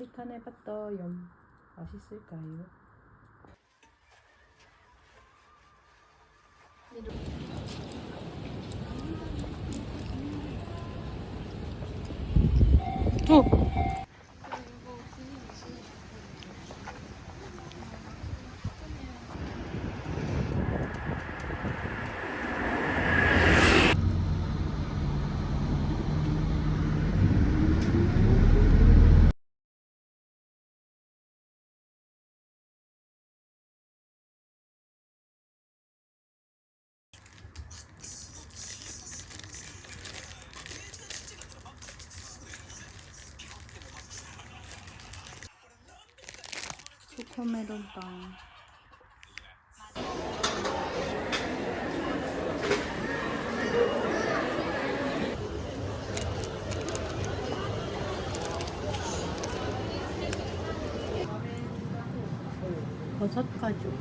설리탄 해봤어요. 맛있을까요? 초코멜론 빵. 버섯 가죽.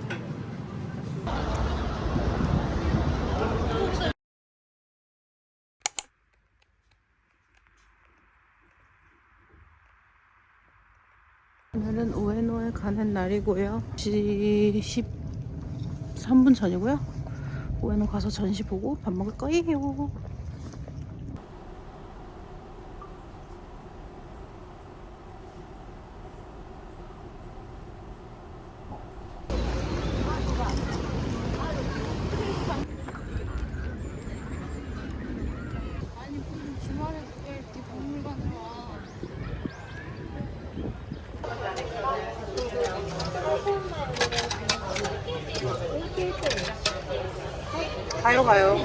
오늘은 우에노에 가는 날이고요. 13분 전이고요. 우에노 가서 전시 보고 밥 먹을 거예요. 아니 무슨 주말에 왜 이렇게 박물관에 와? 가요 가요.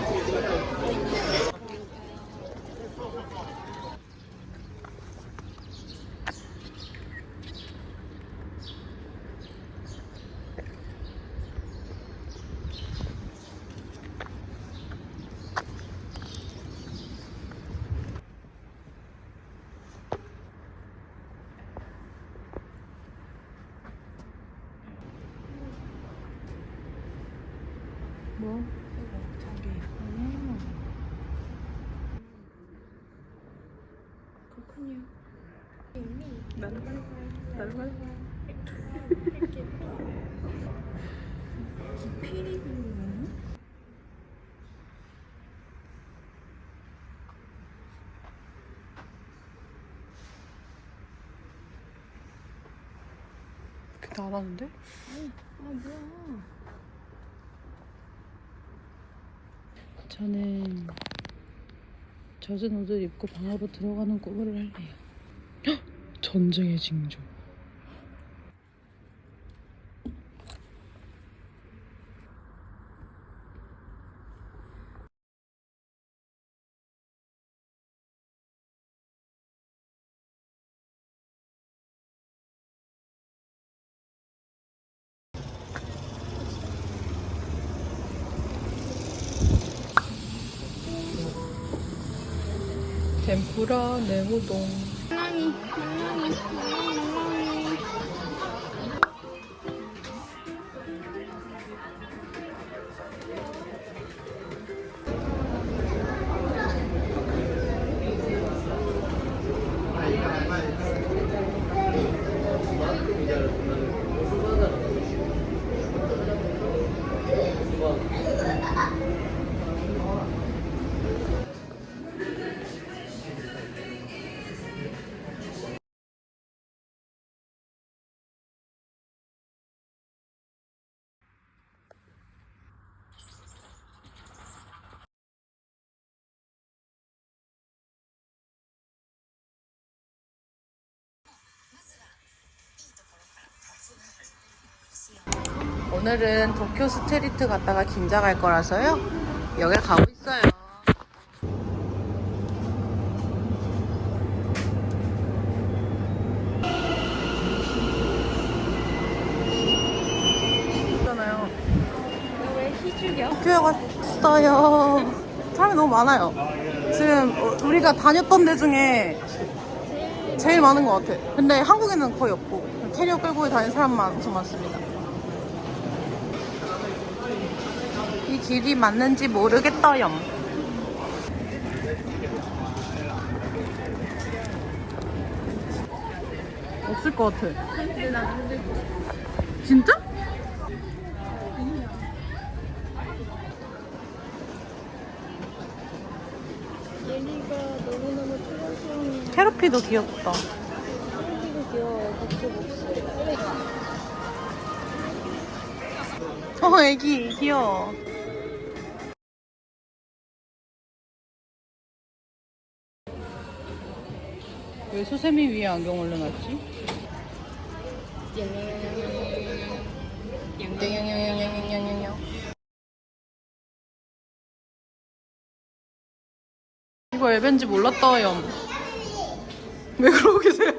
뭐? 저기 음. 그렇군요. 안 하는데? 아 뭐야? 저는 젖은 옷을 입고 방으로 들어가는 꿈을 할래요. 헉! 전쟁의 징조. 덴푸라 네우동. มันนั่งมันนั่งมันนั่ง 오늘은 도쿄 스트리트 갔다가 긴자 갈 거라서요. 여길 가고 있어요. 있잖아요. 왜 희죽여? 도쿄에 왔어요. 사람이 너무 많아요. 지금 어, 우리가 다녔던 데 중에 제일 많은 것 같아. 근데 한국에는 거의 없고 캐리어 끌고 다니는 사람만 엄청 많습니다. 길이 맞는지 모르겠어요. 없을 것 같아. 진짜? 얘리가 너무너무 초롱초롱해. 캐러피도 귀엽다. 얘리도 귀여워. 복수복수. 어, 애기 귀여워. 왜 소세미 위에 안경 올려놨지? 이거 앱인지 몰랐다 염. 왜 그러고 계세요?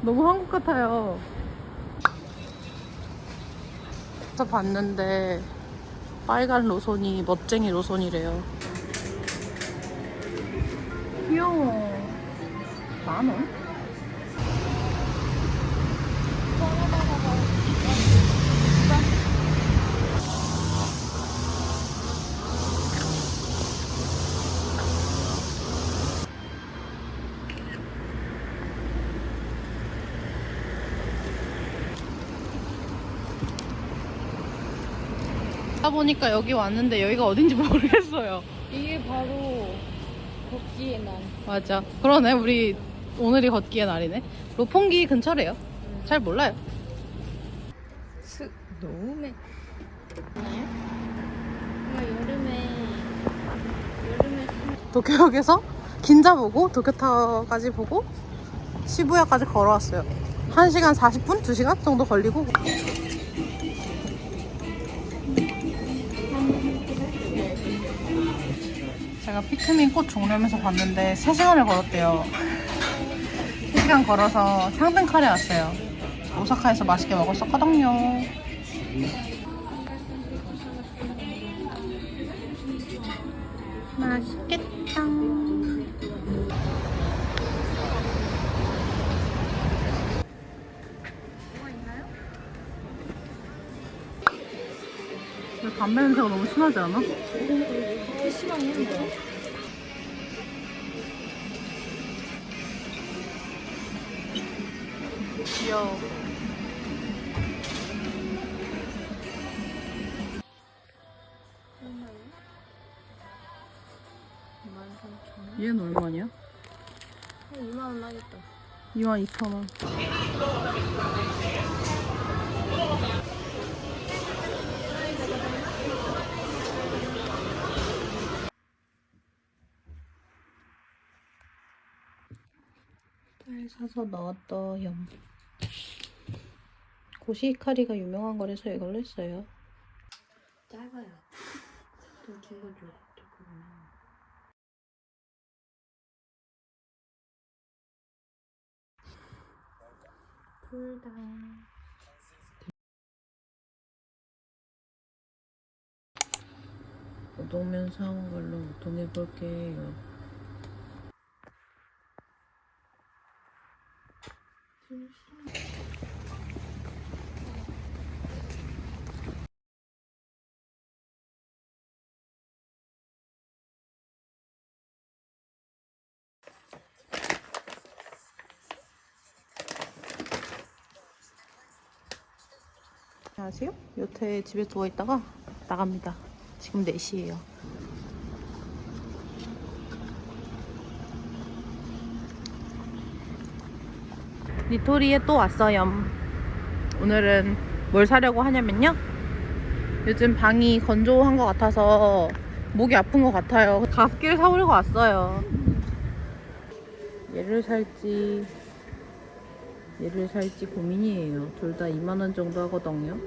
너무 한국 같아요. 봤는데 빨간 로손이 멋쟁이 로손이래요. 귀여워. 만 원? 보니까 여기 왔는데 여기가 어딘지 모르겠어요. 이게 바로 걷기의 날. 맞아. 그러네. 우리 오늘이 걷기의 날이네. 로폰기 근처래요. 잘 몰라요. 스 너무매. 나요? 정말 여름에 여름에 스 도쿄역에서 긴자 보고 도쿄타워까지 보고 시부야까지 걸어왔어요. 1시간 40분? 2시간 정도 걸리고 제가 피크민 꽃 종려면서 봤는데 3시간을 걸었대요. 3시간 걸어서 상등카레 왔어요. 오사카에서 맛있게 먹었었거든요. 맛있겠다. 담배 냄새가 너무 심하지 않아? 귀여워. 얘는 얼마냐? 한 2만 원 하겠다. 2만 2천 원. 딸 사서 넣었어요. 고시카리가 유명한 거라서 이걸로 했어요. 짧아요. 더 길어져. 쿨다운. 우동면 사온 걸로 우동해 볼게요. 안녕하세요. 요태 집에 누워 있다가 나갑니다. 지금 4시예요. 니토리에 또 왔어요. 오늘은 뭘 사려고 하냐면요. 요즘 방이 건조한 것 같아서 목이 아픈 것 같아요. 가습기를 사오려고 왔어요. 얘를 살지 얘를 살지 고민이에요. 둘 다 2만원 정도 하거든요.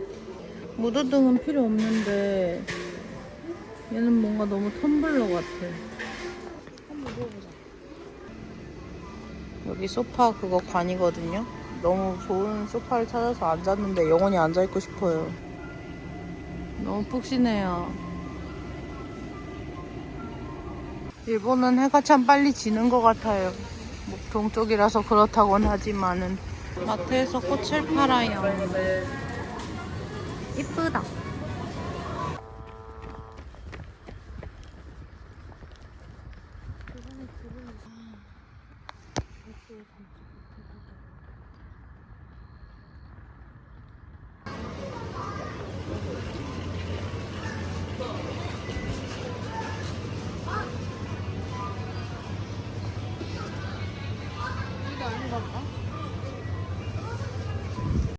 무드등은 필요 없는데 얘는 뭔가 너무 텀블러 같아. 한번 누워보자. 여기 소파 그거 관이거든요. 너무 좋은 소파를 찾아서 앉았는데 영원히 앉아있고 싶어요. 너무 푹신해요. 일본은 해가 참 빨리 지는 것 같아요. 뭐 동쪽이라서 그렇다곤 하지만은 마트에서 꽃을 팔아요. 이쁘다. you.